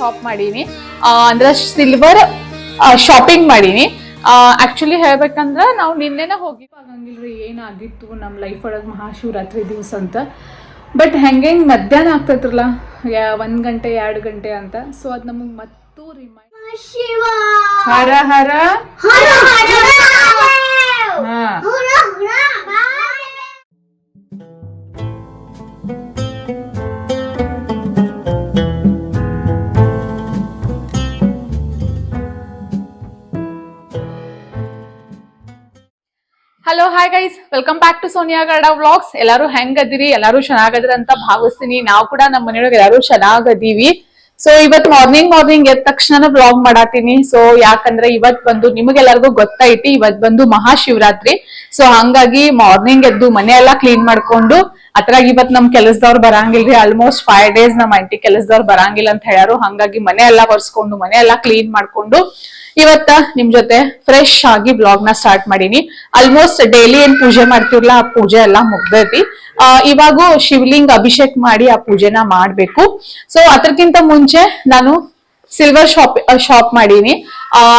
Shop ಮಾಡೀನಿ. ಅಂದ್ರೆ silver shopping ಮಾಡೀನಿ. ಆಕ್ಚುಲಿ ಹೇಳ್ಬೇಕಂದ್ರೆ ನಾವು ನಿನ್ನೆನ ಹೋಗಿ ಆಗಂಗಿಲ್ರಿ ಏನಾಗಿತ್ತು ನಮ್ಮ ಲೈಫ್ ಒಳಗೆ ಮಹಾಶಿವರಾತ್ರಿ ದಿವಸ ಅಂತ. ಬಟ್ ಹೆಂಗೆ ಮಧ್ಯಾಹ್ನ ಆಗ್ತೈತ್ರಲ್ಲ ಯಾ ಒಂದ್ ಗಂಟೆ ಎರಡು ಗಂಟೆ ಅಂತ. ಸೊ ಅದು ನಮಗೆ ಮತ್ತೂ ರಿಮೈಂಡ್ ಶಿವ ಹರ ಹರ. ಹಾ. Hello hi guys welcome back to Sonia Garda vlogs ಎಲ್ಲಾರು ಹೆಂಗದಿರಿ? ಎಲ್ಲಾರು ಚೆನ್ನಾಗದಿರ ಅಂತ ಭಾವಿಸ್ತೀನಿ. ನಾವು ಕೂಡ ನಮ್ಮ ಮನೆಯೊಳಗೆ ಎಲ್ಲಾರು ಚೆನ್ನಾಗದೀವಿ. ಸೊ ಇವತ್ ಮಾರ್ನಿಂಗ್ ಮಾರ್ನಿಂಗ್ ಎದ್ದ ತಕ್ಷಣ ವ್ಲಾಗ್ ಮಾಡಾತೀನಿ. ಸೊ ಯಾಕಂದ್ರೆ ಇವತ್ ಬಂದು ನಿಮಗೆಲ್ಲರಿಗೂ ಗೊತ್ತಾಯ್ತಿ ಇವತ್ ಬಂದು ಮಹಾಶಿವರಾತ್ರಿ. ಸೊ ಹಂಗಾಗಿ ಮಾರ್ನಿಂಗ್ ಎದ್ದು ಮನೆ ಎಲ್ಲಾ ಕ್ಲೀನ್ ಮಾಡ್ಕೊಂಡು, ಅದ್ರಾಗ ಇವತ್ ನಮ್ ಕೆಲಸದವ್ರು ಬರಂಗಿಲ್ರಿ. ಆಲ್ಮೋಸ್ಟ್ ಫೈವ್ ಡೇಸ್ ನಮ್ ಆಂಟಿ ಕೆಲಸದವ್ರು ಬರಂಗಿಲ್ಲ ಅಂತ ಹೇಳ್ಯಾರು. ಹಂಗಾಗಿ ಮನೆ ಎಲ್ಲಾ ಒರೆಸ್ಕೊಂಡು, ಮನೆ ಎಲ್ಲಾ ಕ್ಲೀನ್ ಮಾಡ್ಕೊಂಡು ಇವತ್ತ ನಿಮ್ ಜೊತೆ ಫ್ರೆಶ್ ಆಗಿ ಬ್ಲಾಗ್ನ ಸ್ಟಾರ್ಟ್ ಮಾಡೀನಿ. ಆಲ್ಮೋಸ್ಟ್ ಡೈಲಿ ಏನ್ ಪೂಜೆ ಮಾಡ್ತಿರ್ಲಾ ಆ ಪೂಜೆ ಎಲ್ಲಾ ಮುಗ್ದೈತಿ. ಆ, ಇವಾಗೂ ಶಿವಲಿಂಗ್ ಅಭಿಷೇಕ್ ಮಾಡಿ ಆ ಪೂಜೆನ ಮಾಡ್ಬೇಕು. ಸೊ ಅದಕ್ಕಿಂತ ಮುಂಚೆ ನಾನು ಸಿಲ್ವರ್ ಶಾಪ್ ಶಾಪ್ ಮಾಡೀನಿ.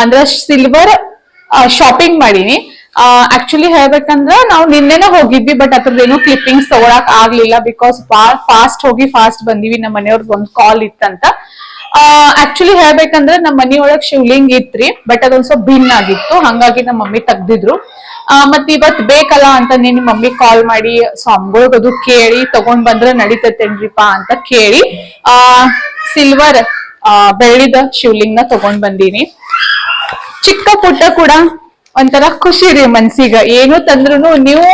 ಅಂದ್ರೆ ಸಿಲ್ವರ್ ಶಾಪಿಂಗ್ ಮಾಡೀನಿ. ಆಕ್ಚುಲಿ ಹೇಳ್ಬೇಕಂದ್ರ ನಾವು ನಿನ್ನೆನೆ ಹೋಗಿದ್ವಿ ಬಟ್ ಅದ್ರದ್ದೇನು ಕ್ಲಿಪ್ಪಿಂಗ್ಸ್ ತಗೊಳಕ್ ಆಗ್ಲಿಲ್ಲ ಬಿಕಾಸ್ ಫಾಸ್ಟ್ ಹೋಗಿ ಫಾಸ್ಟ್ ಬಂದಿವಿ ನಮ್ಮ ಮನೆಯವ್ರದ್ದು ಒಂದ್ ಕಾಲ್ ಇತ್ತಂತ. ಆಕ್ಚುಲಿ ಹೇಳ್ಬೇಕಂದ್ರೆ ನಮ್ಮ ಮನಿಯೊಳಗ್ ಶಿವಲಿಂಗ್ ಇತ್ರಿ ಬಟ್ ಅದೊಂದ್ ಸ್ವಲ್ಪ ಭಿನ್ನ ಆಗಿತ್ತು. ಹಂಗಾಗಿ ನಮ್ಮ ಮಮ್ಮಿ ತೆಗ್ದಿದ್ರು. ಮತ್ ಇವತ್ ಬೇಕಲ್ಲ ಅಂತ ನೀನ್ ಮಮ್ಮಿ ಕಾಲ್ ಮಾಡಿ, ಸ್ವಾಮಿಗಳ್ಗ್ ಅದು ಕೇಳಿ, ತಗೊಂಡ್ ಬಂದ್ರೆ ನಡೀತೈತೇನ್ರಿಪಾ ಅಂತ ಕೇಳಿ, ಆ ಸಿಲ್ವರ್ ಆ ಬೆಳ್ಳಿದ ಶಿವಲಿಂಗ್ನ ತಗೊಂಡ್ ಬಂದೀನಿ. ಚಿಕ್ಕ ಪುಟ್ಟ ಕೂಡ ಒಂಥರ ಖುಷಿ ರೀ ಮನ್ಸಿಗ. ಏನು ತಂದ್ರು ನೀವು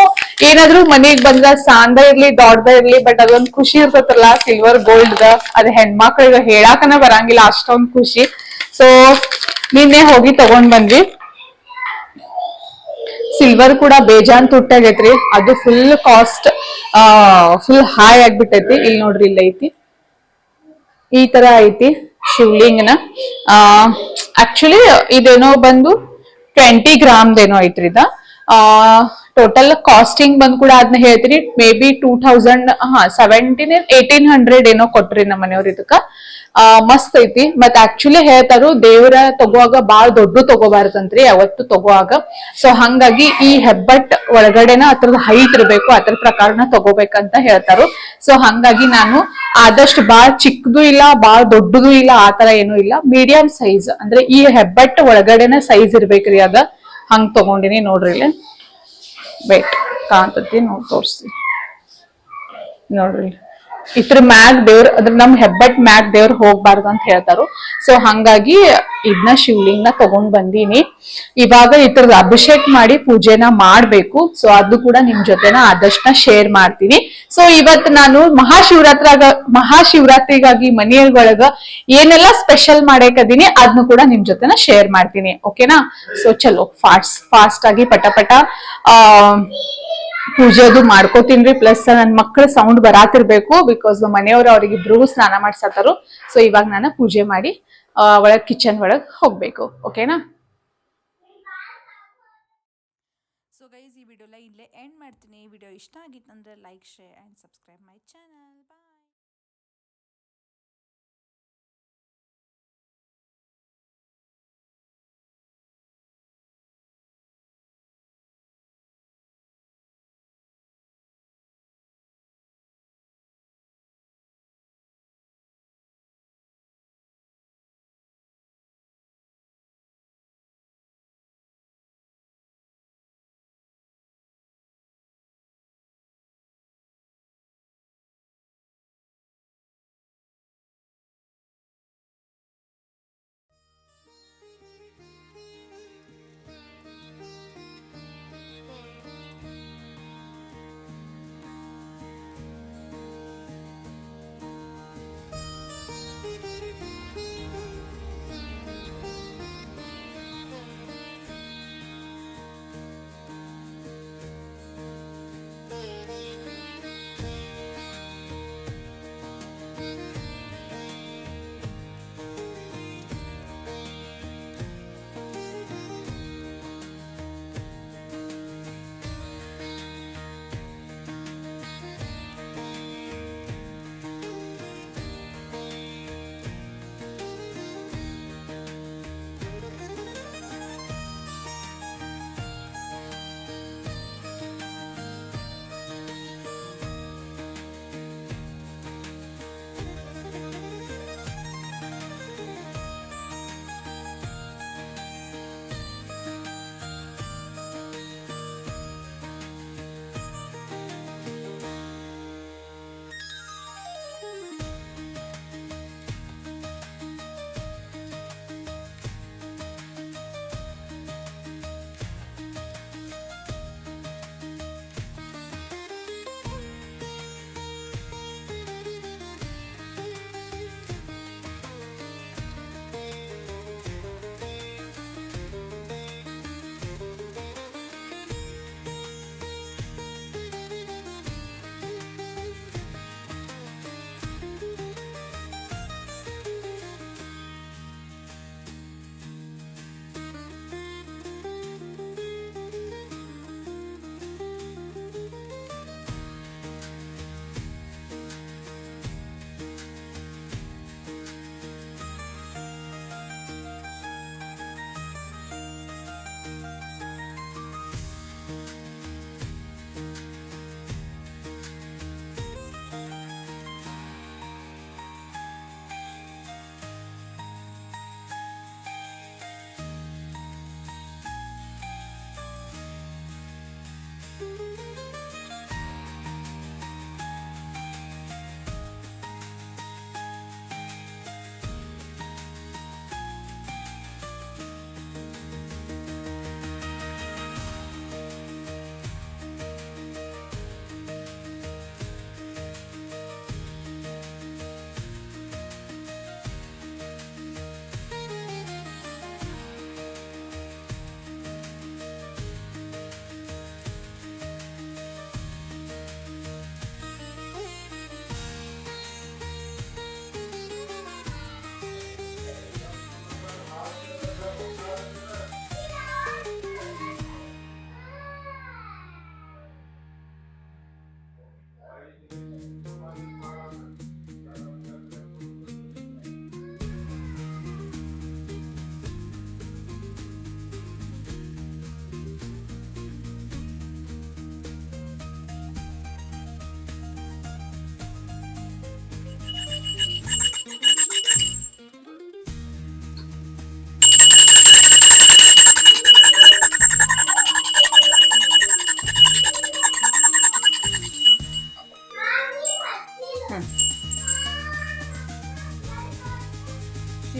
ಏನಾದ್ರೂ ಮನೆಗ್ ಬಂದ್ರ ಸಾಂದ ಇರ್ಲಿ ದೊಡ್ಡದ ಇರ್ಲಿ ಬಟ್ ಅದೊಂದ್ ಖುಷಿ ಇರ್ತತಲ್ಲ ಸಿಲ್ವರ್ ಗೋಲ್ಡ್ ದ, ಅದ್ ಹೆಣ್ಮಕ್ಳಿಗೆ ಹೇಳಾಕನ ಬರಂಗಿಲ್ಲ, ಅಷ್ಟೊಂದ್ ಖುಷಿ. ಸೊ ನಿನ್ನೆ ಹೋಗಿ ತಗೊಂಡ್ ಬಂದ್ವಿ. ಸಿಲ್ವರ್ ಕೂಡ ಬೇಜಾನ್ ತುಟ್ಟಾಗೈತ್ರಿ. ಅದು ಫುಲ್ ಕಾಸ್ಟ್ ಆ ಫುಲ್ ಹೈ ಆಗ್ಬಿಟ್ಟೈತಿ. ಇಲ್ಲಿ ನೋಡ್ರಿ ಇಲ್ಲ ಐತಿ. ಈ ತರ ಐತಿ ಶಿವಲಿಂಗನ ಆಕ್ಚುಲಿ ಇದೇನೋ ಬಂದು ಟ್ವೆಂಟಿ ಗ್ರಾಮ್ದೇನೋ ಐತ್ರಿ ಇದ. ಟೋಟಲ್ ಕಾಸ್ಟಿಂಗ್ ಬಂದ್ ಕೂಡ ಅದನ್ನ ಹೇಳ್ತೀನಿ ಮೇ ಬಿ ಟೂ ಥೌಸಂಡ್ ಹಾ ಸೆವೆಂಟೀನ್ ಏಟೀನ್ ಹಂಡ್ರೆಡ್ ಏನೋ ಕೊಟ್ರಿ ನಮ್ಮ ಮನೆಯವ್ರ ಇದಕ್ಕ. ಮಸ್ತ್ ಐತಿ. ಮತ್ ಆಕ್ಚುಲಿ ಹೇಳ್ತಾರು, ದೇವ್ರ ತಗೋವಾಗ ಬಾಳ್ ದೊಡ್ಡ ತಗೋಬಾರ್ದಂತ್ರಿ, ಯಾವತ್ತು ತಗೋವಾಗ. ಸೊ ಹಂಗಾಗಿ ಈ ಹೆಬ್ಬಟ್ ಒಳಗಡೆನ ಅದ್ರದ ಹೈಟ್ ಇರ್ಬೇಕು, ಅದ್ರ ಪ್ರಕಾರನ ತಗೋಬೇಕಂತ ಹೇಳ್ತಾರು. ಸೊ ಹಂಗಾಗಿ ನಾನು ಆದಷ್ಟು ಬಾಳ್ ಚಿಕ್ಕದು ಇಲ್ಲ, ಬಾಳ್ ದೊಡ್ಡದು ಇಲ್ಲ ಆತರ ಏನು ಇಲ್ಲ. ಮೀಡಿಯಂ ಸೈಜ್ ಅಂದ್ರೆ ಈ ಹೆಬ್ಬಟ್ ಒಳಗಡೆನ ಸೈಜ್ ಇರ್ಬೇಕ್ರಿ ಅದ. ಹಂಗ್ ತಗೊಂಡಿನಿ ನೋಡ್ರಿ ಇಲ್ಲಿ. ವೇಟ್ ಕಾಣ್ತತಿ ನೋಡ್ ತೋರಿಸಿ. ನೋಡ್ರಿ. ಇದ್ರ ಮ್ಯಾಗ್ ದೇವ್ರ ಅದ್ರ ನಮ್ ಹೆಬ್ಬಟ್ ಮ್ಯಾಗ್ ದೇವ್ರ ಹೋಗ್ಬಾರ್ದು ಅಂತ ಹೇಳ್ತಾರು. ಸೊ ಹಂಗಾಗಿ ಇದನ್ನ ಶಿವಲಿಂಗನ ತಗೊಂಡ್ ಬಂದೀನಿ. ಇವಾಗ ಇದ್ರದ್ದು ಅಭಿಷೇಕ್ ಮಾಡಿ ಪೂಜೆನ ಮಾಡ್ಬೇಕು. ಸೊ ಅದು ಕೂಡ ನಿಮ್ ಜೊತೆನ ಆದಷ್ಟನ್ನ ಶೇರ್ ಮಾಡ್ತೀನಿ. ಸೊ ಇವತ್ ನಾನು ಮಹಾಶಿವರಾತ್ರಾಗ ಮಹಾಶಿವರಾತ್ರಿಗಾಗಿ ಮನೆಯೊಳಗ ಏನೆಲ್ಲ ಸ್ಪೆಷಲ್ ಮಾಡಕದೀನಿ ಅದನ್ನು ಕೂಡ ನಿಮ್ ಜೊತೆನ ಶೇರ್ ಮಾಡ್ತೀನಿ. ಓಕೆನಾ ಸೊ ಚಲೋ ಫಾಸ್ಟ್ ಫಾಸ್ಟ್ ಆಗಿ ಪಟ ಪಟ, ಆ ಪೂಜೆ ಅದು ಮಾಡ್ಕೋತೀನ್ರಿ ಪ್ಲಸ್ ನನ್ ಮಕ್ಳ ಸೌಂಡ್ ಬರಾತಿರ್ಬೇಕು ಬಿಕಾಸ್ ಮನೆಯವ್ರು ಅವ್ರಿಗಿಬ್ರು ಸ್ನಾನ ಮಾಡ್ಸತ್ತಾರು ಸೊ ಇವಾಗ ನಾನು ಪೂಜೆ ಮಾಡಿ ಒಳಗೆ ಕಿಚನ್ ಒಳಗ್ ಹೋಗ್ಬೇಕು. ಓಕೆನಾ ಸೊ ಗೈಸ್ ಈ ವಿಡಿಯೋ ಇಲ್ಲೇ ಎಂಡ್ ಮಾಡ್ತೀನಿ. ಈ ವಿಡಿಯೋ ಇಷ್ಟ ಆಗಿತ್ತಂದ್ರೆ like share and subscribe my channel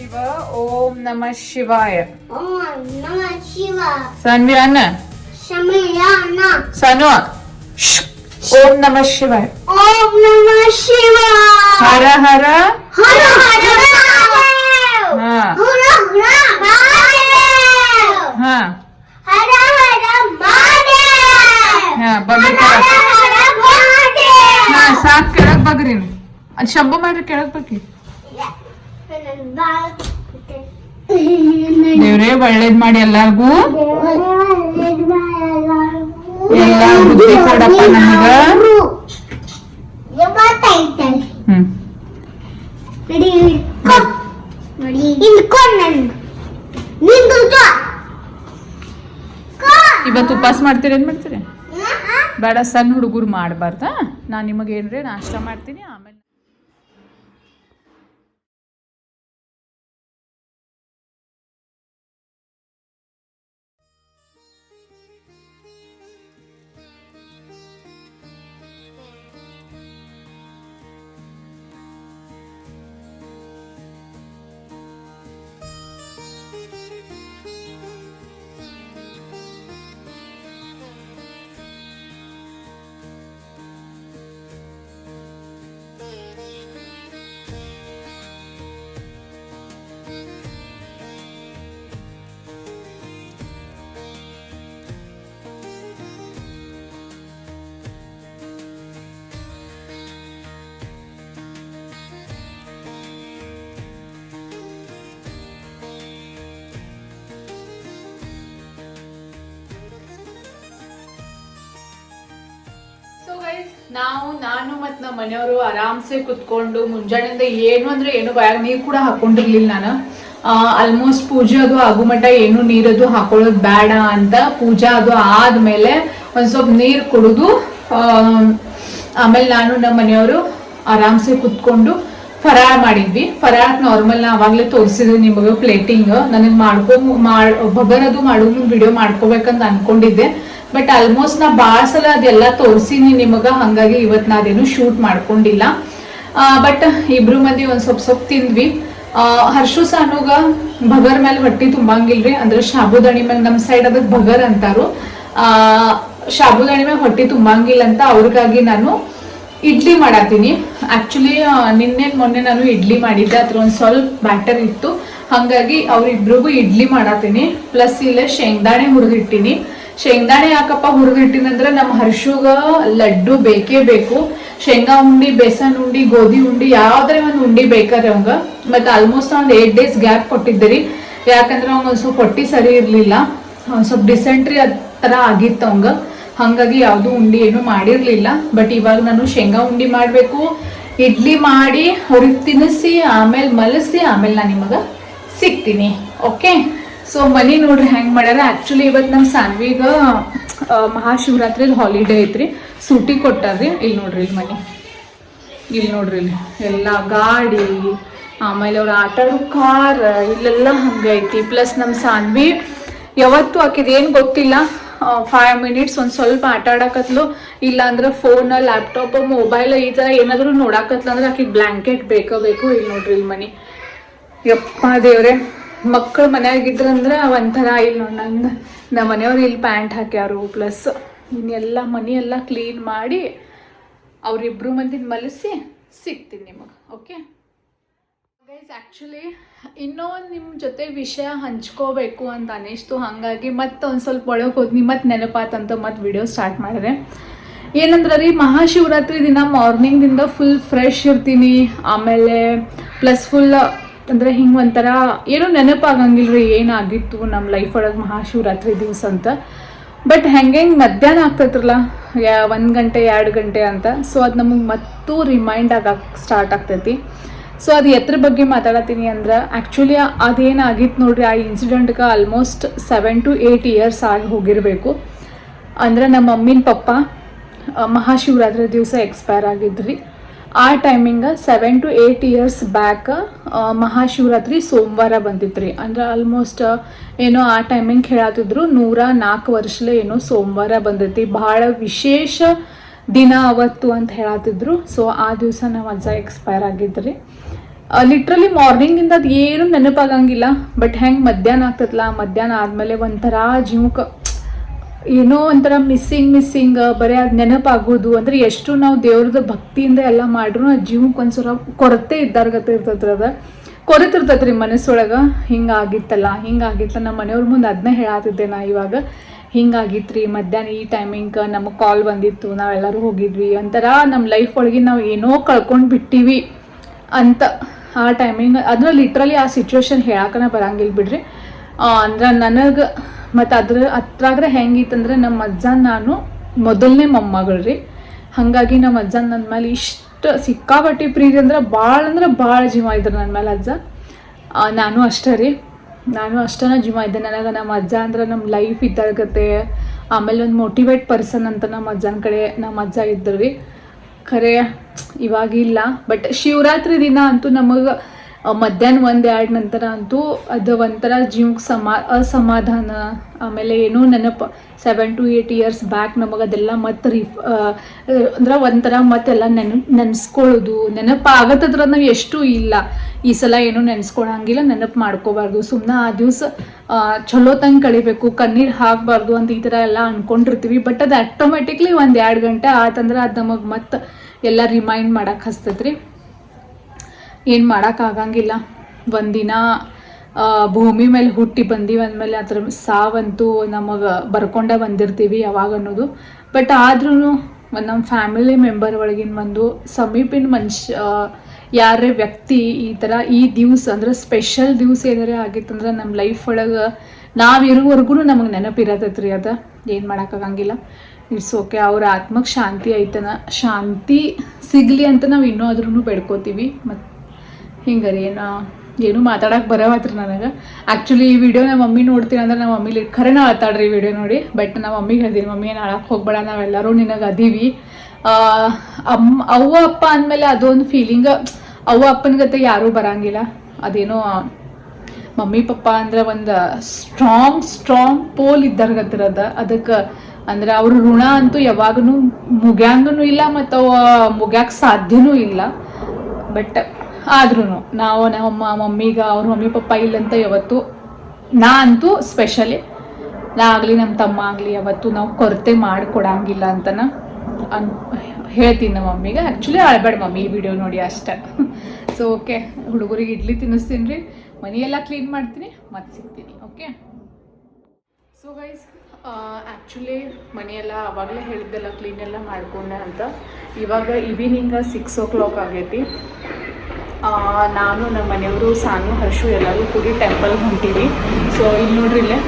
bye Shiva ಓಂ ನಮ ಶಿವಾಯ ಓಂ ನಮ ಶಿವ ಸನ್ವಿ ಅನ್ನ ಶಮಯಾನ ಸನು ಶ್. ಓಂ ನಮ ಶಿವಾಯ ಓಂ ನಮ ಶಿವ ಹರ ಹರ ಹರ ಹರ ಮಹಾದೇವ್ ಹಾ ಹರ ಹರ ಮಹಾದೇವ್ ಹಾ ಹರ ಹರ ಮಹಾದೇವ್ ಹಾ ಬಗ್ರಿ ಹರ ಕೆಳಗ್ ಹರ ಮಹಾದೇವ್ ಹಾ ಸಾಕ್ ಕೆಳಗ್ ಬಗ್ರಿ ಅದ್ ಶಂಭು ಮಾಡ್ರಿ ಕೆಳಗ್ ಬಗ್ರಿ ದೇವ್ರೇ ಒಳ್ಳೇದ್ ಮಾಡಿ ಎಲ್ಲಾರ್ಗೂ. ಎಲ್ಲ ಬುದ್ಧಿ ಕೊಡಪ್ಪ ನಮಗ ಇವತ್ತು ಉಪವಾಸ ಮಾಡ್ತೀರಿ ಏನ್ ಮಾಡ್ತೀರಿ? ಬೇಡ ಸಣ್ಣ ಹುಡುಗರು ಮಾಡಬಾರ್ದ? ನಾ ನಿಮಗೆ ಏನ್ರಿ ನಾಷ್ಟ ಮಾಡ್ತೀನಿ ಆಮೇಲೆ ನಾವು, ನಾನು ಮತ್ತು ನಮ್ಮ ಮನೆಯವರು ಆರಾಮ್ಸೆ ಕುತ್ಕೊಂಡು ಮುಂಜಾನೆಯಿಂದ ಏನು ಅಂದರೆ ಏನು ಬಾಯಾಗ ನೀರು ಕೂಡ ಹಾಕೊಂಡಿರ್ಲಿಲ್ಲ ನಾನು. ಆಲ್ಮೋಸ್ಟ್ ಪೂಜೆ ಅದು ಆಗು ಮಟ್ಟ ಏನು ನೀರದು ಹಾಕೊಳ್ಳೋದು ಬೇಡ ಅಂತ ಪೂಜಾ ಅದು ಆದಮೇಲೆ ಒಂದು ಸ್ವಲ್ಪ ನೀರು ಕುಡಿದು ಆಮೇಲೆ ನಾನು ನಮ್ಮ ಮನೆಯವರು ಆರಾಮ್ಸೆ ಕುತ್ಕೊಂಡು ಫರಾರ್ ಮಾಡಿದ್ವಿ. ಫರಾರ್ ನಾರ್ಮಲ್ ನಾ ಅವಾಗಲೇ ತೋರಿಸಿದ್ವಿ ನಿಮಗೆ ಪ್ಲೇಟಿಂಗ್ ನನಗೆ ಮಾಡ್ಕೊ, ಮಾಡ್ ಬಗರದು ಮಾಡೋದು ವಿಡಿಯೋ ಮಾಡ್ಕೋಬೇಕಂತ ಅನ್ಕೊಂಡಿದ್ದೆ. ಬಟ್ ಆಲ್ಮೋಸ್ಟ್ ನಾ ಭಾಳ ಸಲ ಅದೆಲ್ಲ ತೋರಿಸಿನಿ ನಿಮಗ, ಹಂಗಾಗಿ ಇವತ್ತು ನಾ ಅದೇನು ಶೂಟ್ ಮಾಡ್ಕೊಂಡಿಲ್ಲ. ಬಟ್ ಇಬ್ರು ಮಂದಿ ಒಂದ್ ಸ್ವಲ್ಪ ಸ್ವಲ್ಪ ತಿಂದ್ವಿ. ಹರ್ಷು ಸಾನುಗ ಭಗರ್ ಮೇಲೆ ಹೊಟ್ಟಿ ತುಂಬಂಗಿಲ್ರಿ, ಅಂದ್ರೆ ಶಾಬುದಾಣಿ ಮೇಲೆ ನಮ್ಮ ಸೈಡ್ ಅದಕ್ಕೆ ಭಗರ್ ಅಂತಾರು. ಆ, ಶಾಬುದಾಣಿ ಮೇಲೆ ಹೊಟ್ಟಿ ತುಂಬಂಗಿಲ್ಲ ಅಂತ ಅವ್ರಿಗಾಗಿ ನಾನು ಇಡ್ಲಿ ಮಾಡತ್ತೀನಿ ಆಕ್ಚುಲಿ ನಿನ್ನೆ ಮೊನ್ನೆ ನಾನು ಇಡ್ಲಿ ಮಾಡಿದ್ದೆ, ಅದ್ರ ಒಂದು ಸ್ವಲ್ಪ ಬ್ಯಾಟರ್ ಇತ್ತು. ಹಾಗಾಗಿ ಅವ್ರಿಬ್ರಿಗೂ ಇಡ್ಲಿ ಮಾಡತ್ತೀನಿ ಪ್ಲಸ್ ಇಲ್ಲೇ ಶೇಂಗದಾಣೆ ಹುರಿದಿಟ್ಟಿನಿ. ಶೇಂಗಾಣೆ ಯಾಕಪ್ಪ ಹುರಿದಿಟ್ಟಿನಂದ್ರೆ ನಮ್ಮ ಹರ್ಷುಗ ಲಡ್ಡು ಬೇಕೇ ಬೇಕು. ಶೇಂಗಾ ಉಂಡಿ, ಬೇಸನ್ ಉಂಡಿ, ಗೋಧಿ ಉಂಡಿ ಯಾವ್ದ್ರೆ ಒಂದು ಉಂಡಿ ಬೇಕಾದ್ರೆ ಅವಂಗ. ಮತ್ತೆ ಆಲ್ಮೋಸ್ಟ್ ಒಂದು ಏಟ್ ಡೇಸ್ ಗ್ಯಾಪ್ ಕೊಟ್ಟಿದ್ದೆ ಯಾಕಂದ್ರೆ ಅವಂಗ ಒಂದು ಸ್ವಲ್ಪ ಹೊಟ್ಟಿ ಸರಿ ಇರಲಿಲ್ಲ. ಸ್ವಲ್ಪ ಡಿಸೆಂಟ್ರಿ ಥರ ಆಗಿತ್ತು ಅವಂಗ. ಹಾಗಾಗಿ ಯಾವುದು ಉಂಡಿ ಏನು ಮಾಡಿರಲಿಲ್ಲ. ಬಟ್ ಇವಾಗ ನಾನು ಶೇಂಗಾ ಉಂಡಿ ಮಾಡಬೇಕು. ಇಡ್ಲಿ ಮಾಡಿ ಅವ್ರಿಗೆ ತಿನ್ನಿಸಿ, ಆಮೇಲೆ ಮಲಸಿ, ಆಮೇಲೆ ನಾನು ನಿಮಗ ಸಿಗ್ತೀನಿ. ಓಕೆ ಸೊ ಮನಿ ನೋಡ್ರಿ, ಹೆಂಗೆ ಮಾಡ್ಯಾರ? ಆ್ಯಕ್ಚುಲಿ ಇವತ್ತು ನಮ್ಮ ಸಾನ್ವಿಗ ಮಹಾಶಿವರಾತ್ರಿ ಹಾಲಿಡೇ ಐತ್ರಿ. ಸೂಟಿ ಕೊಟ್ಟಾರ್ರಿ. ಇಲ್ಲಿ ನೋಡ್ರಿ ಇಲ್ಲಿ ಮನಿ. ಇಲ್ಲಿ ನೋಡ್ರಿ ಇಲ್ಲಿ ಎಲ್ಲ ಗಾಡಿ, ಆಮೇಲೆ ಅವ್ರ ಆಟ ಕಾರ್ ಇಲ್ಲೆಲ್ಲ ಹಂಗೈತಿ ಪ್ಲಸ್ ನಮ್ಮ ಸಾನ್ವಿ ಯಾವತ್ತು ಆಕಿದ್ ಏನು ಗೊತ್ತಿಲ್ಲ. ಫೈವ್ ಮಿನಿಟ್ಸ್ ಒಂದು ಸ್ವಲ್ಪ ಆಟ ಆಡಕತ್ಲು. ಇಲ್ಲ ಅಂದ್ರೆ ಫೋನ್ ಲ್ಯಾಪ್ಟಾಪ್ ಮೊಬೈಲ್ ಈ ಥರ ಏನಾದರೂ ನೋಡಾಕತ್ಲ ಅಂದ್ರೆ ಆಕಿಗೆ ಬ್ಲ್ಯಾಂಕೆಟ್ ಬೇಕೋ, ಬೇಕು ಇಲ್ಲಿ ನೋಡ್ರಿ ಇಲ್ಲಿ ಮನಿ. ಯಪ್ಪ ದೇವ್ರೆ. ಮಕ್ಕಳು ಮನ್ಯಾಗಿದ್ರಂದ್ರೆ ಒಂಥರ ಇಲ್ಲಿ ನೋಡಿ ನಂಗೆ ನಮ್ಮ ಮನೆಯವ್ರು ಇಲ್ಲಿ ಪ್ಯಾಂಟ್ ಹಾಕ್ಯಾರು ಪ್ಲಸ್ ಇನ್ನೆಲ್ಲ ಮನೆಯೆಲ್ಲ ಕ್ಲೀನ್ ಮಾಡಿ ಅವರಿಬ್ಬರು ಮಂದಿನ ಮಲಸಿ ಸಿಗ್ತೀನಿ ನಿಮಗೆ ಓಕೆ ಗೈಸ್ ಆ್ಯಕ್ಚುಲಿ ಇನ್ನೊಂದು ನಿಮ್ಮ ಜೊತೆ ವಿಷಯ ಹಂಚ್ಕೋಬೇಕು ಅಂತ ಅನಿಸ್ತು ಹಾಗಾಗಿ ಮತ್ತೆ ಒಂದು ಸ್ವಲ್ಪ ಒಳಗೆ ಹೋದ್ನಿ, ಮತ್ತೆ ನೆನಪಾತಂತ ಮತ್ತೆ ವಿಡಿಯೋ ಸ್ಟಾರ್ಟ್ ಮಾಡಿದೆ. ಏನಂದ್ರೆ ರೀ, ಮಹಾಶಿವರಾತ್ರಿ ದಿನ ಮಾರ್ನಿಂಗ್ದಿಂದ ಫುಲ್ ಫ್ರೆಶ್ ಇರ್ತೀನಿ. ಆಮೇಲೆ ಪ್ಲಸ್ ಫುಲ್ ಅಂದರೆ ಹಿಂಗೆ ಒಂಥರ ಏನೂ ನೆನಪಾಗಂಗಿಲ್ಲ ರೀ ಏನಾಗಿತ್ತು ನಮ್ಮ ಲೈಫ್ ಒಳಗೆ ಮಹಾಶಿವರಾತ್ರಿ ದಿವಸ ಅಂತ. ಬಟ್ ಹೆಂಗೆ ಹೆಂಗೆ ಮಧ್ಯಾಹ್ನ ಆಗ್ತೈತ್ರಲ್ಲ? ಯಾ, ಒಂದು ಗಂಟೆ, ಎರಡು ಗಂಟೆ ಅಂತ. ಸೊ ಅದು ನಮಗೆ ಮತ್ತೂ ರಿಮೈಂಡ್ ಆಗಕ್ಕೆ ಸ್ಟಾರ್ಟ್ ಆಗ್ತೈತಿ. ಸೊ ಅದು ಎತ್ರ ಬಗ್ಗೆ ಮಾತಾಡತ್ತೀನಿ ಅಂದ್ರೆ ಆ್ಯಕ್ಚುಲಿ ಅದೇನಾಗಿತ್ತು ನೋಡ್ರಿ, ಆ ಇನ್ಸಿಡೆಂಟ್ಗೆ almost seven to eight years ಆಗಿ ಹೋಗಿರಬೇಕು. ಅಂದ್ರೆ ನಮ್ಮ ಮಮ್ಮಿನ ಪಪ್ಪ ಮಹಾಶಿವರಾತ್ರಿ ದಿವಸ ಎಕ್ಸ್ಪೈರ್ ಆಗಿದ್ರಿ. ಆ timing seven to eight years back Mahashivratri ಸೋಮವಾರ ಬಂದಿತ್ರಿ. ಅಂದ್ರೆ ಆಲ್ಮೋಸ್ಟ್ ಏನೋ ಆ ಟೈಮಿಂಗ್ ಹೇಳತ್ತಿದ್ರು ನೂರ ನಾಲ್ಕು ವರ್ಷಲೇ ಏನೋ ಸೋಮವಾರ ಬಂದೈತಿ. ಬಹಳ ವಿಶೇಷ ದಿನ ಅವತ್ತು ಅಂತ ಹೇಳತ್ತಿದ್ರು ಸೊ ಆ ದಿವಸ ನಮ್ಮ ಅಜ್ಜ ಎಕ್ಸ್ಪೈರ್ ಆಗಿದ್ರಿ. ಲಿಟ್ರಲಿ ಮಾರ್ನಿಂಗಿಂದ ಅದು ಏನು ನೆನಪಾಗಂಗಿಲ್ಲ. ಬಟ್ ಹೆಂಗೆ ಮಧ್ಯಾಹ್ನ ಆಗ್ತದಲ್ಲ ಮಧ್ಯಾಹ್ನ ಆದಮೇಲೆ ಒಂಥರ ಜೀವಕ್ಕೆ ಏನೋ ಒಂಥರ ಮಿಸ್ಸಿಂಗ್ ಮಿಸ್ಸಿಂಗ್ ಬರೀ ಅದು ನೆನಪಾಗೋದು. ಅಂದ್ರೆ ಎಷ್ಟು ನಾವು ದೇವ್ರದ ಭಕ್ತಿಯಿಂದ ಎಲ್ಲ ಮಾಡ್ರು ಆ ಜೀವಕ್ಕೆ ಒಂದ್ಸಲ ಕೊರತೆ ಇದ್ದಾರ್ಗತ್ತೆ ಇರ್ತೈತ್ರಿ ಅದ. ಕೊರತಿರ್ತೈತ್ರಿ ಮನಸ್ಸೊಳಗೆ. ಹಿಂಗಾಗಿತ್ತಲ್ಲ ಹಿಂಗಾಗಿತ್ತಲ್ಲ. ನಮ್ಮ ಮನೆಯವ್ರ ಮುಂದೆ ಅದನ್ನ ಹೇಳತ್ತಿದ್ದೆ ನಾ ಇವಾಗ. ಹಿಂಗಾಗಿತ್ರಿ, ಮಧ್ಯಾಹ್ನ ಈ ಟೈಮಿಂಗ್ ನಮಗೆ ಕಾಲ್ ಬಂದಿತ್ತು, ನಾವೆಲ್ಲರೂ ಹೋಗಿದ್ವಿ ಒಂಥರ ನಮ್ಮ ಲೈಫ್ ಒಳಗೆ ನಾವು ಏನೋ ಕಳ್ಕೊಂಡು ಬಿಟ್ಟಿವಿ ಅಂತ ಆ ಟೈಮಿಂಗ್ ಅದ್ರ ಲಿಟ್ರಲಿ ಆ ಸಿಚುವೇಶನ್ ಹೇಳಕ್ಕನ ಬರಂಗಿಲ್ಲ ಬಿಡ್ರಿ. ಅಂದ್ರೆ ನನಗೆ ಮತ್ತು ಅದ್ರ ಹತ್ರಾಗ್ರ ಹೆಂಗಿತ್ತಂದ್ರೆ ನಮ್ಮ ಅಜ್ಜ ನಾನು ಮೊದಲನೇ ಮೊಮ್ಮಗಳು ರೀ. ಹಾಗಾಗಿ ನಮ್ಮ ಅಜ್ಜ ನನ್ನ ಮೇಲೆ ಇಷ್ಟು ಸಿಕ್ಕಾಪಟ್ಟಿ ಪ್ರೀತಿ ಅಂದ್ರೆ ಭಾಳ ಅಂದ್ರೆ ಭಾಳ ಜೀವ ಇದ್ರು ನನ್ನ ಮೇಲೆ ಅಜ್ಜ. ನಾನು ಅಷ್ಟೇ ರೀ. ನಾನು ಅಷ್ಟನ ಜೀವ ಇದ್ದೆ. ನನಗೆ ನಮ್ಮ ಅಜ್ಜ ಅಂದ್ರೆ ನಮ್ಮ ಲೈಫ್ ಇದ್ದಾಗತ್ತೆ. ಆಮೇಲೆ ಒಂದು ಮೋಟಿವೇಟ್ ಪರ್ಸನ್ ಅಂತ ನಮ್ಮ ಅಜ್ಜನ ಕಡೆ ನಮ್ಮ ಅಜ್ಜ ಇದ್ದರು ರೀ. ಖರೆ ಇವಾಗಿಲ್ಲ ಬಟ್ ಶಿವರಾತ್ರಿ ದಿನ ಅಂತೂ ನಮಗೆ ಮಧ್ಯಾಹ್ನ ಒಂದು ಎರಡು ನಂತರ ಅಂತೂ ಅದು ಒಂಥರ ಜೀವಕ್ಕೆ ಸಮಾ, ಅಸಮಾಧಾನ, ಆಮೇಲೆ ಏನೋ ನೆನಪು seven to eight years back ನಮಗೆ ಅದೆಲ್ಲ ಮತ್ತೆ ರಿಫ್ ಅಂದ್ರೆ ಒಂಥರ ಮತ್ತೆಲ್ಲ ನೆನ, ನೆನೆಸ್ಕೊಳ್ಳೋದು ನೆನಪು ಆಗತ್ತದ್ರ ನಾವು ಎಷ್ಟು ಇಲ್ಲ. ಈ ಸಲ ಏನೂ ನೆನೆಸ್ಕೊಳಂಗಿಲ್ಲ, ನೆನಪು ಮಾಡ್ಕೋಬಾರ್ದು. ಸುಮ್ಮನೆ ಆ ದಿವಸ ಚಲೋ ತಂಗೆ ಕಳಿಬೇಕು, ಕಣ್ಣೀರು ಹಾಕಬಾರ್ದು ಅಂತ ಈ ಥರ ಎಲ್ಲ ಅನ್ಕೊಂಡಿರ್ತೀವಿ. ಬಟ್ ಅದು ಆಟೋಮೆಟಿಕ್ಲಿ ಒಂದು ಎರಡು ಗಂಟೆ ಆತಂದ್ರೆ ಅದು ನಮಗೆ ಮತ್ತೆ ಎಲ್ಲ ರಿಮೈಂಡ್ ಮಾಡಕ್ಕೆ ಹಸ್ತೈತ್ರಿ. ಏನು ಮಾಡೋಕ್ಕಾಗಂಗಿಲ್ಲ ಒಂದಿನ ಭೂಮಿ ಮೇಲೆ ಹುಟ್ಟಿ ಬಂದೀವಿ ಅಂದಮೇಲೆ ಅದ್ರ ಸಾವಂತೂ ನಮಗೆ ಬರ್ಕೊಂಡೇ ಬಂದಿರ್ತೀವಿ ಯಾವಾಗ ಅನ್ನೋದು. ಬಟ್ ಆದ್ರೂ ನಮ್ಮ ಫ್ಯಾಮಿಲಿ ಮೆಂಬರ್ ಒಳಗಿನ ಒಂದು ಸಮೀಪಿನ ಮನುಷ್ಯ ಯಾರೇ ವ್ಯಕ್ತಿ ಈ ಥರ ಈ ದಿವ್ಸ ಅಂದ್ರೆ ಸ್ಪೆಷಲ್ ದಿವ್ಸ ಏನಾರೇ ಆಗಿತ್ತಂದ್ರೆ ನಮ್ಮ ಲೈಫ್ ಒಳಗೆ ನಾವು ಇರೋವರೆಗೂ ನಮಗೆ ನೆನಪಿರತೈತೆ ರೀ ಅದು. ಏನು ಮಾಡೋಕ್ಕಾಗಂಗಿಲ್ಲ ಇಟ್ಸ್ ಓಕೆ ಅವ್ರ ಆತ್ಮಕ್ಕೆ ಶಾಂತಿ ಐತನ. ಶಾಂತಿ ಸಿಗಲಿ ಅಂತ ನಾವು ಇನ್ನೂ ಆದ್ರೂ ಬೇಡ್ಕೋತೀವಿ. ಮತ್ತು ಹಿಂಗೆ ರೀ ಏನು ಏನೂ ಮಾತಾಡಕ್ಕೆ ಬರವತ್ರಿ ನನಗೆ. ಆ್ಯಕ್ಚುಲಿ ಈ ವಿಡಿಯೋ ನಮ್ಮ ಮಮ್ಮಿ ನೋಡ್ತೀನಿ ಅಂದ್ರೆ ನಮ್ಮ ಮಮ್ಮಿಲಿ ಖರೇನ ಆತಾಡ್ರಿ ಈ ವಿಡಿಯೋ ನೋಡಿ. ಬಟ್ ನಮ್ಮ ಮಮ್ಮಿಗೆ ಹೇಳ್ತೀನಿ, ಮಮ್ಮಿ ಏನು ಆಳಕ್ಕೆ ಹೋಗ್ಬೇಡ, ನಾವೆಲ್ಲರೂ ನಿನಗೆ ಅದೀವಿ. ಅಮ್ಮ ಅವ್ವ, ಅಪ್ಪ ಅಂದಮೇಲೆ ಅದೊಂದು ಫೀಲಿಂಗ್ ಅವ್ವ, ಅಪ್ಪನ ಗತೆ ಯಾರೂ ಬರಂಗಿಲ್ಲ. ಅದೇನೋ, ಮಮ್ಮಿ, ಪಪ್ಪ ಅಂದ್ರೆ ಒಂದು ಸ್ಟ್ರಾಂಗ್ ಸ್ಟ್ರಾಂಗ್ ಪೋಲ್ ಇದ್ದಾರ್ಗತ್ತಿರದ ಅದಕ್ಕೆ ಅಂದ್ರೆ ಅವ್ರ ಋಣ ಅಂತೂ ಯಾವಾಗೂ ಮುಗ್ಯಾಂಗೂ ಇಲ್ಲ ಮತ್ತು ಅವ ಮುಗ್ಯಾಕ ಸಾಧ್ಯನೂ ಇಲ್ಲ. ಬಟ್ ಆದ್ರೂ ನಾವು ನಮ್ಮ ಮಮ್ಮಿಗ, ಅವ್ರ ಮಮ್ಮಿ, ಪಪ್ಪ ಇಲ್ಲಂತ ಯಾವತ್ತು ನಾ ಅಂತೂ ಸ್ಪೆಷಲಿ ನಾ ಆಗಲಿ ನಮ್ಮ ತಮ್ಮ ಆಗಲಿ ಯಾವತ್ತು ನಾವು ಕೊರತೆ ಮಾಡಿಕೊಡಂಗಿಲ್ಲ ಅಂತನ ಅನ್ ಹೇಳ್ತೀನಿ ನಮ್ಮ ಮಮ್ಮಿಗೆ. ಆ್ಯಕ್ಚುಲಿ ಅಳಬೇಡ ಮಮ್ಮಿ ಈ ವಿಡಿಯೋ ನೋಡಿ ಅಷ್ಟೆ. ಸೊ ಓಕೆ ಹುಡುಗರಿಗೆ ಇಡ್ಲಿ ತಿನ್ನಿಸ್ತೀನಿ ರೀ. ಮನೆಯೆಲ್ಲ ಕ್ಲೀನ್ ಮಾಡ್ತೀನಿ, ಮತ್ತೆ ಸಿಗ್ತೀನಿ ಓಕೆ ಸೊ ಗೈಸ್ ಆ್ಯಕ್ಚುಲಿ ಮನೆಯೆಲ್ಲ ಆವಾಗಲೇ ಹೇಳಿದ್ದೆಲ್ಲ ಕ್ಲೀನ್ ಎಲ್ಲ ಮಾಡ್ಕೊಂಡೆ ಅಂತ. ಇವಾಗ ಈವ್ನಿಂಗ್ ಸಿಕ್ಸ್ ಓ ಕ್ಲಾಕ್ ಆಗೈತಿ. ನಾನು, ನಮ್ಮ ಮನೆಯವರು, ಸಾನು, ಹರ್ಷು ಎಲ್ಲರೂ ಕೂಡಿ ಟೆಂಪಲ್ ಹೊಂಟೀವಿ. ಸೊ ಇಲ್ಲಿ ನೋಡ್ರಿ ಇಲ್ಲೇ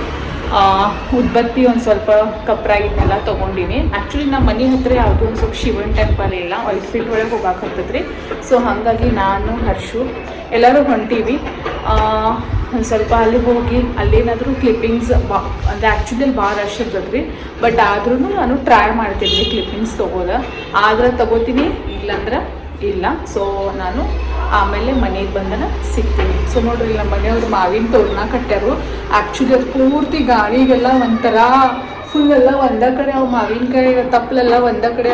ಉದ್ಬತ್ತಿ ಒಂದು ಸ್ವಲ್ಪ ಕಪ್ರ ಇದನ್ನೆಲ್ಲ ತೊಗೊಂಡಿನಿ. ಆ್ಯಕ್ಚುಲಿ ನಮ್ಮ ಮನೆ ಹತ್ರ ಯಾವುದೋ ಒಂದು ಸ್ವಲ್ಪ ಶಿವನ್ ಟೆಂಪಲ್ ಇಲ್ಲ ವೈಟ್ ಫೀಲ್ಡ್ ಒಳಗೆ ಹೋಗಾಕತ್ತದ್ರಿ. ಸೊ ಹಾಗಾಗಿ ನಾನು, ಹರ್ಷು ಎಲ್ಲರೂ ಹೊಂಟೀವಿ. ಒಂದು ಸ್ವಲ್ಪ ಅಲ್ಲಿ ಹೋಗಿ, ಅಲ್ಲೇನಾದರೂ ಕ್ಲಿಪ್ಪಿಂಗ್ಸ್ ಬಾ, ಅಂದರೆ ಆ್ಯಕ್ಚುಲಿ ಅಲ್ಲಿ ಭಾಳ ರಶ್ ಇರ್ತದ್ರಿ. ಬಟ್ ಆದ್ರೂ ನಾನು ಟ್ರೈ ಮಾಡ್ತೀನಿ ಕ್ಲಿಪ್ಪಿಂಗ್ಸ್ ತೊಗೋದ. ಆದ್ರೆ ತಗೋತೀನಿ, ಇಲ್ಲಾಂದ್ರೆ ಇಲ್ಲ. ಸೊ ನಾನು ಆಮೇಲೆ ಮನೆಗೆ ಬಂದನ ಸಿಗ್ತೀನಿ. ಸೊ ನೋಡ್ರಿ, ನಮ್ಮ ಮನೆಯವ್ರು ಮಾವಿನ ತೋರಣ ಕಟ್ಟ್ಯಾರು. ಆ್ಯಕ್ಚುಲಿ ಅದು ಪೂರ್ತಿ ಗಾಳಿಗೆಲ್ಲ ಒಂಥರ ಫುಲ್ ಎಲ್ಲ ಒಂದ ಕಡೆ ಅವು ಮಾವಿನಕಾಯಿ ತಪ್ಪಲೆಲ್ಲ ಒಂದ ಕಡೆ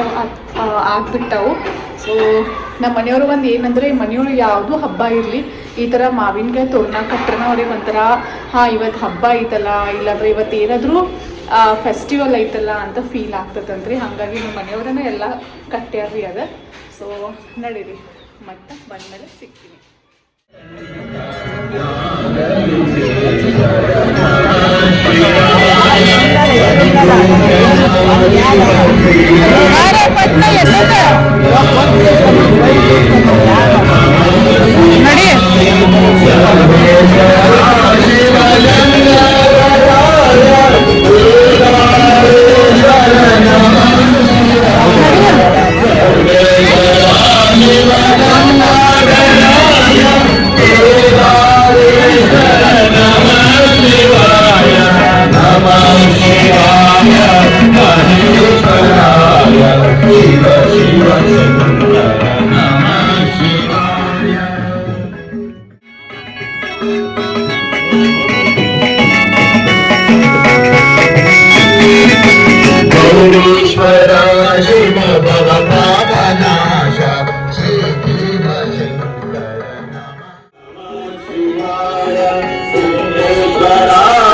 ಆಗ್ಬಿಟ್ಟವು. ಸೊ ನಮ್ಮ ಮನೆಯವರು ಒಂದು ಏನಂದರೆ ಮನೆಯೊಳಗೆ ಯಾವುದೂ ಹಬ್ಬ ಇರಲಿ, ಈ ಥರ ಮಾವಿನಕಾಯಿ ತೋರಣ ಕಟ್ಟ್ರೆ ಅವ್ರಿಗೆ ಒಂಥರ, ಹಾಂ, ಇವತ್ತು ಹಬ್ಬ ಐತಲ್ಲ, ಇಲ್ಲಾಂದ್ರೆ ಇವತ್ತು ಏನಾದರೂ ಫೆಸ್ಟಿವಲ್ ಐತಲ್ಲ ಅಂತ ಫೀಲ್ ಆಗ್ತದಂತ್ರಿ. ಹಾಗಾಗಿ ನಮ್ಮ ಮನೆಯವ್ರನ್ನೇ ಎಲ್ಲ ಕಟ್ಟ್ಯಾರ್ರಿ ಅದ. ಸೊ ನಡೀರಿ. ಮಟ್ಟ ಬಂದಮೇಲೆ ಸಿಗ್ತೀನಿ ನಡಿ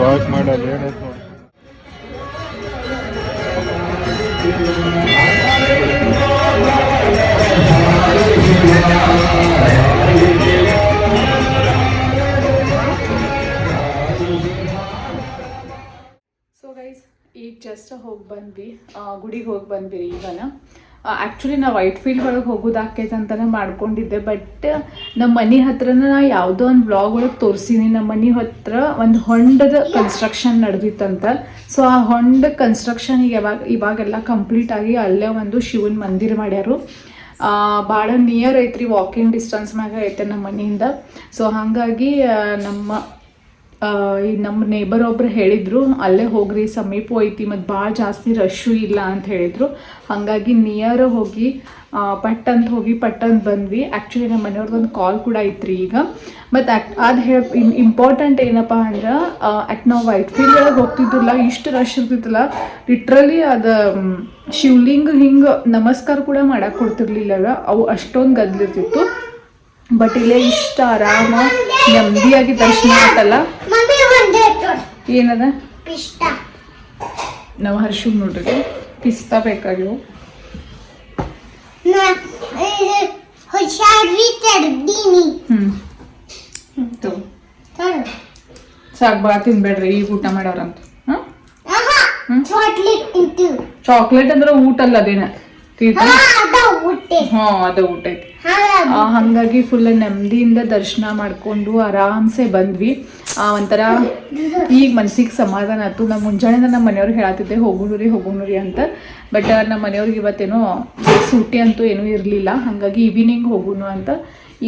ಕುಂದ್ರಿದ್ರು. ವಾಕ್ ಮಾಡಲ್ಲ ಏನೈತೆ ನೋಡಿ ಸೊ ಗೈಸ್ ಈಗ ಜಸ್ಟ್ ಹೋಗಿ ಬಂದ್ವಿ ಗುಡಿಗೆ ಹೋಗಿ ಬಂದ್ವಿ ಈಗನ ಆ್ಯಕ್ಚುಲಿ ನಾವು ವೈಟ್ ಫೀಲ್ಡ್ ಒಳಗೆ ಹೋಗೋದಾಕೈತೆ ಅಂತಲೇ ಮಾಡ್ಕೊಂಡಿದ್ದೆ ಬಟ್ ನಮ್ಮ ಮನೆ ಹತ್ರನ ನಾ ಯಾವುದೋ ಒಂದು ಬ್ಲಾಗ್ ಒಳಗೆ ತೋರಿಸಿನಿ. ನಮ್ಮ ಮನೆ ಹತ್ರ ಒಂದು ಹೊಂಡದ ಕನ್ಸ್ಟ್ರಕ್ಷನ್ ನಡೆದಿತ್ತಂತ. ಸೊ ಆ ಹೊಂಡ ಕನ್ಸ್ಟ್ರಕ್ಷನ್ ಈಗ ಯಾವಾಗ, ಇವಾಗೆಲ್ಲ ಕಂಪ್ಲೀಟ್ ಆಗಿ ಅಲ್ಲೇ ಒಂದು ಶಿವನ ಮಂದಿರ ಮಾಡ್ಯಾರು. ಭಾಳ ನಿಯರ್ ಐತ್ರಿ ವಾಕಿಂಗ್ ಡಿಸ್ಟೆನ್ಸ್ ಮ್ಯಾಗ ಐತೆ ನಮ್ಮ ಮನೆಯಿಂದ. ಸೊ ಹಾಗಾಗಿ ನಮ್ಮ ಈ ನಮ್ಮ ನೇಬರ್ ಒಬ್ರು ಹೇಳಿದ್ರು, ಅಲ್ಲೇ ಹೋಗ್ರಿ, ಸಮೀಪ ಐತಿ ಮತ್ತು ಭಾಳ ಜಾಸ್ತಿ ರಶ್ಶು ಇಲ್ಲ ಅಂತ ಹೇಳಿದ್ರು. ಹಾಗಾಗಿ ನಿಯರ್ ಹೋಗಿ ಪಟ್ ಅಂತ ಹೋಗಿ, ಪಟ್ ಅಂತ ಬಂದ್ವಿ. ಆ್ಯಕ್ಚುಲಿ ನಮ್ಮ ಮನೆಯವ್ರದ್ದು ಒಂದು ಕಾಲ್ ಕೂಡ ಐತ್ರಿ ಈಗ. ಮತ್ತು ಆ್ಯಕ್ಟ್ ಅದು ಹೇಳ ಇಂಪಾರ್ಟೆಂಟ್ ಏನಪ್ಪ ಅಂದ್ರೆ ಆ್ಯಕ್ಟ್ ನಾವು ವೈಟ್ ಫೀಲ್ಡ್ ಒಳಗೆ ಹೋಗ್ತಿದ್ದಿಲ್ಲ, ಇಷ್ಟು ರಶ್ ಇರ್ತಿತ್ತಲ್ಲ ಲಿಟ್ರಲಿ ಅದು ಶಿವಲಿಂಗ್ ಹಿಂಗ ನಮಸ್ಕಾರ ಕೂಡ ಮಾಡಕ್ಕೆ ಕೊಡ್ತಿರ್ಲಿಲ್ಲ ಅವು ಅಷ್ಟೊಂದು ಗದ್ಲಿರ್ತಿತ್ತು. ಬಟ್ ಇಲ್ಲೇ ಇಷ್ಟ ಆರಾಮ ನೆಮ್ಮದಿಯಾಗಿ ದರ್ಶನ ತೊಡ್ ಏನದ? ಪಿಷ್ಟ ನಾವು ಹರ್ಷಗ್ ನೋಡ್ರಿ. ಪಿಸ್ತಾ ಬೇಕಾಗಿವು ನಾ ಇದು ಹುಷಾರಿ ತರ್ದೀನಿ. ಹ್ಞೂ ತರು ಸಾಕು ಬಾ ತಿನ್ಬೇಡ್ರಿ ಈಗ ಊಟ ಮಾಡೋರಂತ. ಹಾಂ? ಆಹಾ ಚಾಕ್ಲೇಟ್ ತಿಂತು ಚಾಕ್ಲೇಟ್ ಅಂದ್ರೆ ಊಟ ಅಲ್ಲ ಅದೇನ ಹಾ ಹಾಂ ಅದು ಊಟ. ಐತಿ ಹಂಗಾಗಿ ಫುಲ್ ನೆಮ್ಮದಿಯಿಂದ ದರ್ಶನ ಮಾಡಿಕೊಂಡು ಆರಾಮ್ಸೆ ಬಂದ್ವಿ. ಒಂಥರ ಈಗ ಮನ್ಸಿಗೆ ಸಮಾಧಾನ ಆಯ್ತು. ನಮ್ಮ ಮುಂಜಾನೆಯಿಂದ ನಮ್ಮ ಮನೆಯವ್ರಿಗೆ ಹೇಳತ್ತಿದ್ದೆ ಹೋಗೋಣ್ರಿ ಹೋಗೋಣ್ರಿ ಅಂತ. ಬಟ್ ನಮ್ಮ ಮನೆಯವ್ರಿಗೆ ಇವತ್ತೇನೋ ಸೂಟಿ ಅಂತೂ ಏನೂ ಇರಲಿಲ್ಲ. ಹಾಗಾಗಿ ಈವ್ನಿಂಗ್ ಹೋಗೋಣ ಅಂತ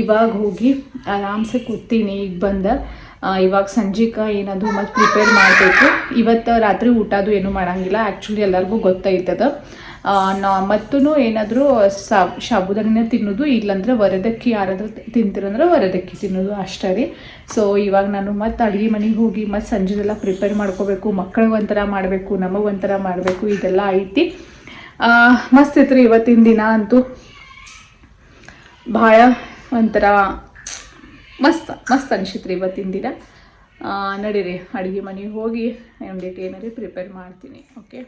ಇವಾಗ ಹೋಗಿ ಆರಾಮ್ಸೆ ಕೂತೀನಿ ಈಗ ಬಂದ. ಇವಾಗ ಸಂಜಿಕ ಏನದು ಮತ್ತು ಪ್ರಿಪೇರ್ ಮಾಡಬೇಕು. ಇವತ್ತು ರಾತ್ರಿ ಊಟದು ಏನು ಮಾಡಂಗಿಲ್ಲ. ಆ್ಯಕ್ಚುಲಿ ಎಲ್ಲರಿಗೂ ಗೊತ್ತೈತದ. ನಾ ಮತ್ತೂ ಏನಾದರೂ ಸಾಬ್ ಸಾಬುದಾನಿನ ತಿನ್ನೋದು, ಇಲ್ಲಾಂದ್ರೆ ವರದಕ್ಕಿ ಯಾರಾದರೂ ತಿಂತಿರಂದ್ರೆ ವರದಕ್ಕಿ ತಿನ್ನೋದು ಅಷ್ಟೇ ರೀ. ಸೊ ಇವಾಗ ನಾನು ಮತ್ತೆ ಅಡುಗೆ ಮನೆಗೆ ಹೋಗಿ ಮತ್ತು ಸಂಜೆದೆಲ್ಲ ಪ್ರಿಪೇರ್ ಮಾಡ್ಕೋಬೇಕು ಮಕ್ಕಳಿಗೆ ಒಂಥರ ಮಾಡಬೇಕು, ನಮಗೆ ಒಂಥರ ಮಾಡಬೇಕು, ಇದೆಲ್ಲ ಐತಿ. ಮಸ್ತ್ ಐತ್ರಿ ಇವತ್ತಿನ ದಿನ ಅಂತೂ. ಭಾಳ ಒಂಥರ ಮಸ್ತ್ ಮಸ್ತ್ ಅನ್ಸಿತ್ರಿ ಇವತ್ತಿನ ದಿನ. ನಡೀರಿ, ಅಡುಗೆ ಮನೆಗೆ ಹೋಗಿ ಎಂ ಡಿ ಟಿ ಏನಾರಿ ಪ್ರಿಪೇರ್ ಮಾಡ್ತೀನಿ ಓಕೆ